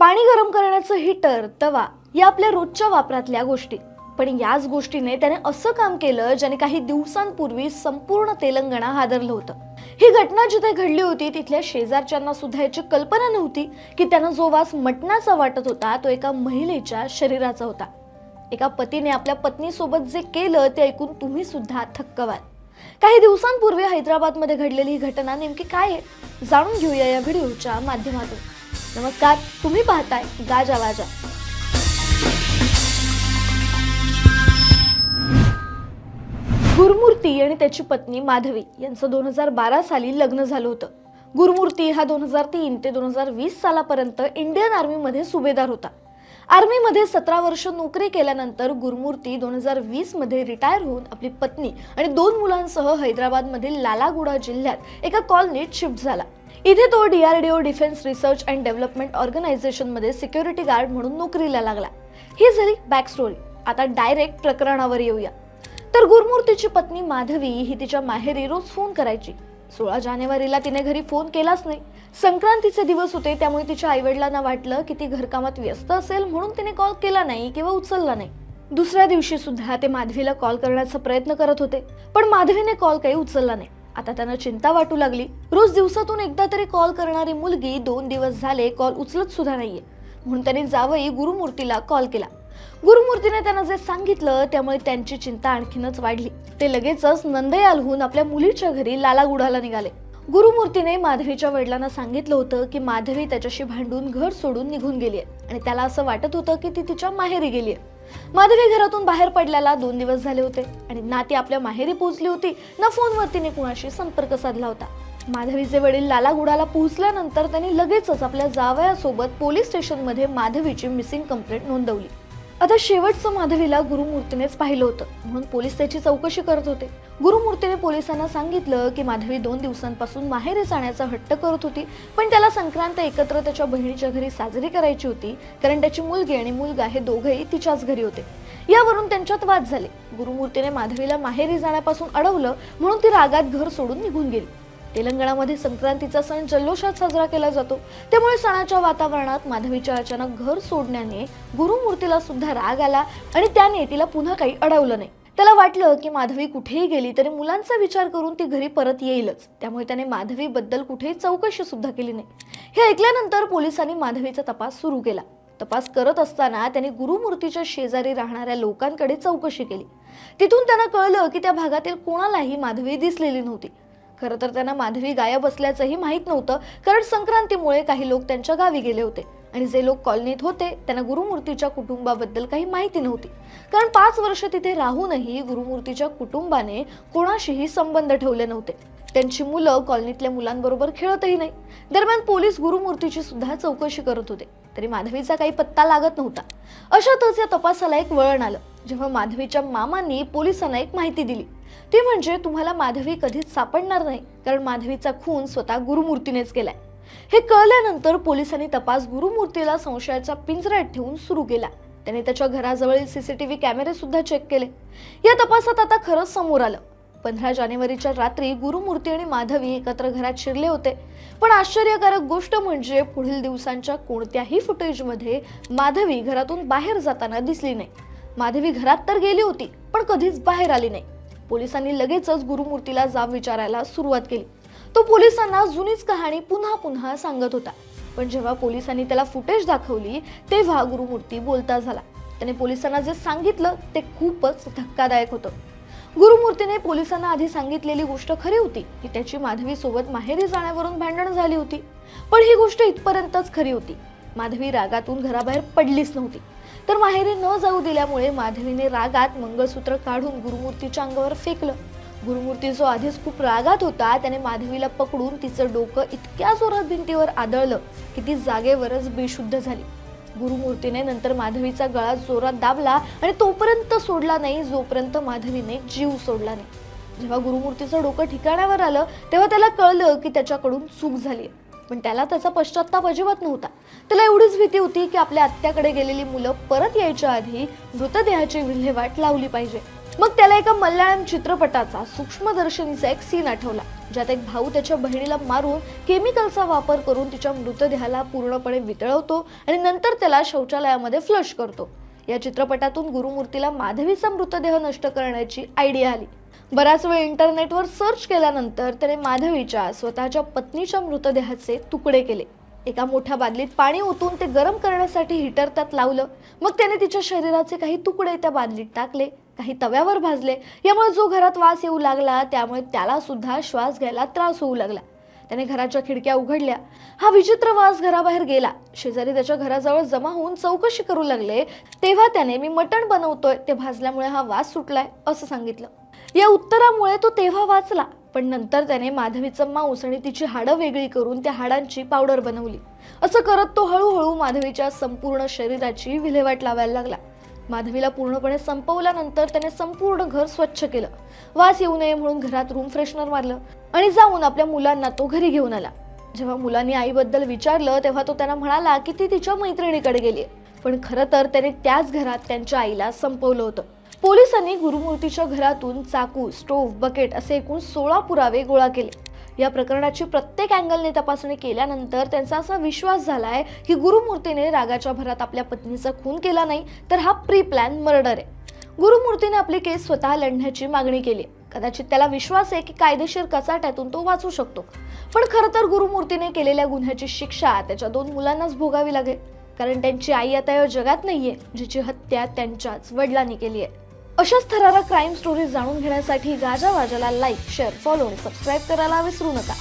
पाणी गरम करण्याचं हीटर तवा या आपल्या रोजच्या वापरातल्या गोष्टी. पण याच गोष्टीने त्याने असं काम केलं ज्याने काही दिवसांपूर्वी संपूर्ण तेलंगणा हादरलं होतं. ही घटना जिथे घडली होती तिथल्या शेजारच्यांना सुद्धा याची कल्पना नव्हती की त्यांना जो वास मटणाचा वाटत होता तो एका महिलेच्या शरीराचा होता. एका पतीने आपल्या पत्नीसोबत जे केलं ते ऐकून तुम्ही सुद्धा थक्क व्हाल काही दिवसांपूर्वी हैदराबादमध्ये घडलेली ही घटना नेमकी काय आहे? जाणून घेऊया या व्हिडिओच्या माध्यमातून. नमस्कार तुम्ही पाहताय गाजा वाजा. गुरुमूर्ती आणि त्याची पत्नी माधवी यांचं दोन हजार बारा साली लग्न झालं होतं. गुरुमूर्ती हा दोन हजार तीन ते दोन हजार वीस सालापर्यंत इंडियन आर्मीमध्ये सुभेदार होता. आर्मीमध्ये सतरा वर्ष नोकरी केल्यानंतर गुरुमूर्ती दोन हजार वीसमध्ये रिटायर होऊन आपली पत्नी आणि दोन मुलांसह हैदराबादमधील लालागुडा जिल्ह्यात एका कॉलनीत शिफ्ट झाला. इथे तो DRDO defence research and development ऑर्गनायझेशनमध्ये सिक्युरिटी गार्ड म्हणून नोकरीला लागला. ही झाली बॅक स्टोरी आता डायरेक्ट प्रकरणावर येऊया. तर गुरुमूर्तीची पत्नी माधवी ही तिच्या माहेरी रोज फोन करायची. सोळा जानेवारीला तिने घरी फोन केलाच नाही. संक्रांतीचे दिवस होते त्यामुळे तिच्या आईवडिलांना वाटलं की ती घरकामात व्यस्त असेल म्हणून तिने कॉल केला नाही किंवा उचलला नाही. दुसऱ्या दिवशी सुद्धा ते माधवीला कॉल करण्याचा प्रयत्न करत होते पण माधवीने कॉल काही उचलला नाही. आता त्यांना चिंता वाटू लागली. रोज दिवसातून एकदा तरी कॉल करणारी मुलगी दोन दिवस झाले कॉल उचलत सुद्धा नाहीये. म्हणून त्यांनी जावई गुरुमूर्तीला कॉल केला. गुरुमूर्तीने त्यांना जे सांगितलं त्यामुळे त्यांची चिंता आणखीनच वाढली. ते लगेचच नंदयालहून आपल्या मुलीच्या घरी लालागुढाला निघाले. गुरुमूर्तीने माधवीच्या वडिलांना सांगितलं होतं की माधवी त्याच्याशी भांडून घर सोडून निघून गेलीये. आणि त्याला असं वाटत होतं की ती तिच्या माहेरी गेली आहे माधवी घरातून बाहेर पडल्याला दोन दिवस झाले होते आणि ना ती आपल्या माहेरी पोहोचली होती. ना फोनवर तिने कुणाशी संपर्क साधला होता. माधवीचे वडील लालागुडाला पोहोचल्यानंतर त्यांनी लगेचच आपल्या जावयासोबत पोलीस स्टेशनमध्ये माधवीची मिसिंग कंप्लेंट नोंदवली. आता शेवटचं माधवीला गुरुमूर्तीनेच पाहिलं होतं. म्हणून पोलीस त्याची चौकशी करत होते. गुरुमूर्तीने पोलिसांना सांगितलं की माधवी दोन दिवसांपासून माहेरी जाण्याचा हट्ट करत होती पण त्याला संक्रांत एकत्र त्याच्या बहिणीच्या घरी साजरी करायची होती कारण त्याची मुलगी आणि मुलगा हे दोघंही तिच्याच घरी होते. यावरून त्यांच्यात वाद झाले. गुरुमूर्तीने माधवीला माहेरी जाण्यापासून अडवलं म्हणून ती रागात घर सोडून निघून गेली. तेलंगणामध्ये संक्रांतीचा सण जल्लोषात साजरा केला जातो. त्यामुळे सणाच्या वातावरणात माधवीच्या अचानक घर सोडण्याने गुरुमूर्तीला सुद्धा राग आला आणि त्याने तिला पुन्हा काही अडवलं नाही. त्याला वाटलं की माधवी कुठेही गेली तरी मुलांचा विचार करून ती घरी परत येईलच. त्यामुळे त्याने माधवीबद्दल कुठेही चौकशी सुद्धा केली नाही. हे ऐकल्यानंतर पोलिसांनी माधवीचा तपास सुरू केला. तपास करत असताना त्यांनी गुरुमूर्तीच्या शेजारी राहणाऱ्या लोकांकडे चौकशी केली. तिथून त्यांना कळलं की त्या भागातील कोणालाही माधवी दिसलेली नव्हती. खरं तर त्यांना माधवी गायब असल्याचंही माहीत नव्हतं. कारण संक्रांतीमुळे काही लोक त्यांच्या गावी गेले होते. आणि जे लोक कॉलनीत होते त्यांना गुरुमूर्तीच्या कुटुंबाबद्दल काही माहिती नव्हती. कारण पाच वर्ष तिथे राहूनही गुरुमूर्तीच्या कुटुंबाने कोणाशीही संबंध ठेवले नव्हते. त्यांची मुलं कॉलनीतल्या मुलांबरोबर खेळतही नाही. दरम्यान पोलीस गुरुमूर्तीची सुद्धा चौकशी करत होते. तरी माधवीचा काही पत्ता लागत नव्हता. अशातच या तपासाला एक वळण आलं. जेव्हा माधवीच्या मामांनी पोलिसांना एक माहिती दिली. ती म्हणजे तुम्हाला माधवी कधीच सापडणार नाही कारण माधवीचा खून स्वतः गुरुमूर्तीनेच केलाय. हे कळल्यानंतर पोलिसांनी तपास गुरुमूर्तीला संशयाच्या पिंजऱ्यात ठेवून सुरू केला. त्याने त्याच्या घराजवळील सीसीटीव्ही कॅमेरे सुद्धा चेक केले. या तपासात आता खरंच समोर आलं. पंधरा जानेवारीच्या रात्री गुरुमूर्ती आणि माधवी एकत्र घरात शिरले होते. पण आश्चर्यकारक गोष्ट म्हणजे पुढील दिवसांच्या कोणत्याही फुटेजमध्ये माधवी घरातून बाहेर जाताना दिसली नाही. माधवी घरात तर गेली होती पण कधीच बाहेर आली नाही. पोलिसांनी लगेचच गुरुमूर्तीला जाब विचारायला सुरुवात केली. तो पोलिसांना जुनीच कहाणी पुन्हा पुन्हा सांगत होता. पण जेव्हा पोलिसांनी त्याला फुटेज दाखवली तेव्हा गुरुमूर्ती बोलता झाला. त्याने पोलिसांना जे सांगितलं ते खूपच धक्कादायक होतं. गुरुमूर्तीने पोलिसांना आधी सांगितलेली गोष्ट खरी होती की त्याची माधवी सोबत माहेरी जाण्यावरून भांडण झाली होती. पण ही गोष्ट इथपर्यंतच खरी होती. माधवी रागातून घराबाहेर पडलीच नव्हती. तर माहेरी न जाऊ दिल्यामुळे माधवीने रागात मंगळसूत्र काढून गुरुमूर्तीच्या अंगावर फेकलं. गुरुमूर्ती जो आधीच खूप रागात होता त्याने माधवीला पकडून तिचं डोकं इतक्या जोरात भिंतीवर आदळलं की ती जागेवरच बेशुद्ध झाली. गुरुमूर्तीने नंतर माधवीचा गळा जोरात दाबला आणि तोपर्यंत सोडला नाही जोपर्यंत माधवीने जीव सोडला नाही. जेव्हा गुरुमूर्तीचं डोकं ठिकाणावर आलं तेव्हा त्याला कळलं की त्याच्याकडून चूक झाली पण त्याला त्याचा पश्चाताप अजिबात नव्हता. त्याला एवढीच भीती होती की आपल्या आत्याकडे गेलेली मुलं परत यायच्या आधी मृतदेहाची विल्हेवाट लावली पाहिजे. मग त्याला एका मल्याळम चित्रपटाचा सूक्ष्मदर्शनीचा एक सीन आठवला ज्यात एक भाऊ त्याच्या बहिणीला मारून केमिकलचा वापर करून तिच्या मृतदेहाला पूर्णपणे वितळवतो आणि नंतर त्याला शौचालयामध्ये फ्लश करतो. या चित्रपटातून गुरुमूर्तीला माधवीचा मृतदेह नष्ट करण्याची आयडिया आली. बराच वेळ इंटरनेटवर सर्च केल्यानंतर त्याने माधवीच्या स्वतःच्या पत्नीच्या मृतदेहाचे तुकडे केले. एका मोठ्या बादलीत पाणी ओतून ते गरम करण्यासाठी हिटर त्यात लावलं. मग त्याने तिच्या शरीराचे काही तुकडे त्या बादलीत टाकले काही तव्यावर भाजले. यामुळे जो घरात वास येऊ लागला त्यामुळे त्याला सुद्धा श्वास घ्यायला त्रास होऊ लागला. त्याने घराच्या खिडक्या उघडल्या. हा विचित्र वास घराबाहेर गेला. शेजारी त्याच्या घराजवळ जमा होऊन चौकशी करू लागले. तेव्हा त्याने मी मटण बनवतोय ते भाजल्यामुळे हा वास सुटलाय असं सांगितलं. या उत्तरामुळे तो तेव्हा वाचला पण नंतर त्याने माधवीचं मांस आणि तिची हाडं वेगळी करून त्या हाडांची पावडर बनवली. असं करत तो हळूहळू माधवीच्या संपूर्ण शरीराची विल्हेवाट लावायला लागला. माधवीला पूर्णपणे संपवल्यानंतर त्याने संपूर्ण घर स्वच्छ केलं. वास येऊ नये म्हणून घरात रूम फ्रेशनर मारलं आणि जाऊन आपल्या मुलांना तो घरी घेऊन आला. जेव्हा मुलांनी आईबद्दल विचारलं तेव्हा तो त्यांना म्हणाला की ती तिच्या मैत्रिणीकडे गेली पण खरं तर त्याने त्याच घरात त्यांच्या आईला संपवलं होतं. पोलिसांनी गुरुमूर्तीच्या घरातून चाकू स्टोव्ह बकेट असे एकूण सोळा पुरावे गोळा केले. या प्रकरणाची प्रत्येक अँगलने तपासणी केल्यानंतर त्यांचा असा विश्वास झालाय की गुरुमूर्तीने रागाच्या भरात आपल्या पत्नीचा खून केला नाही तर हा प्री प्लॅन मर्डर आहे. गुरुमूर्तीने आपली केस स्वतः लढण्याची मागणी केली. कदाचित त्याला विश्वास आहे की कायदेशीर कचाट्यातून तो वाचू शकतो. पण खरं तर गुरुमूर्तीने केलेल्या गुन्ह्याची शिक्षा त्याच्या दोन मुलांनाच भोगावी लागेल. कारण त्यांची आई आता या जगात नाहीये जिची हत्या त्यांच्याच वडिलांनी केली आहे. अशाच थरारा क्राईम स्टोरीज जाणून घेण्यासाठी गाजा वाजाला लाईक शेअर फॉलो आणि सबस्क्राईब करायला विसरू नका.